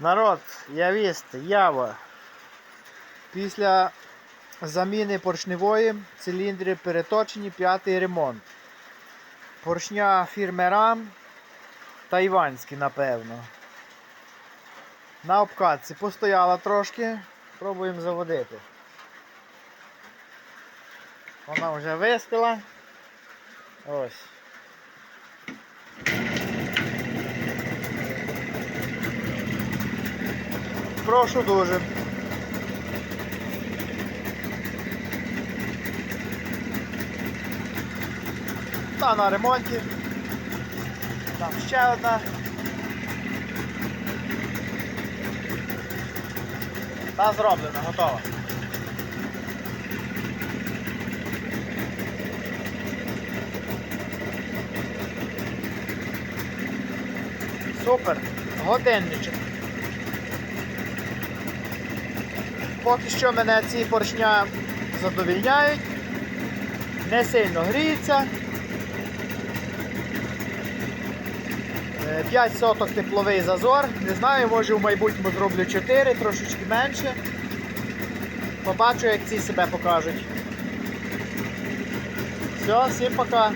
Народ, явіст, ява. Після заміни поршневої циліндри переточені, п'ятий ремонт. Поршня фірми RAM, тайванські, напевно. На обкатці постояла трошки, пробуємо заводити. Вона вже вистила. Ось. Прошу дуже. Та на ремонті. Там ще одна. Та зроблена, готова. Супер. Годинничок. Поки що мене ці поршня задовільняють. Не сильно гріється. 5 соток тепловий зазор. Не знаю, може в майбутньому зроблю 4, трошечки менше. Побачу, як ці себе покажуть. Все, всім пока.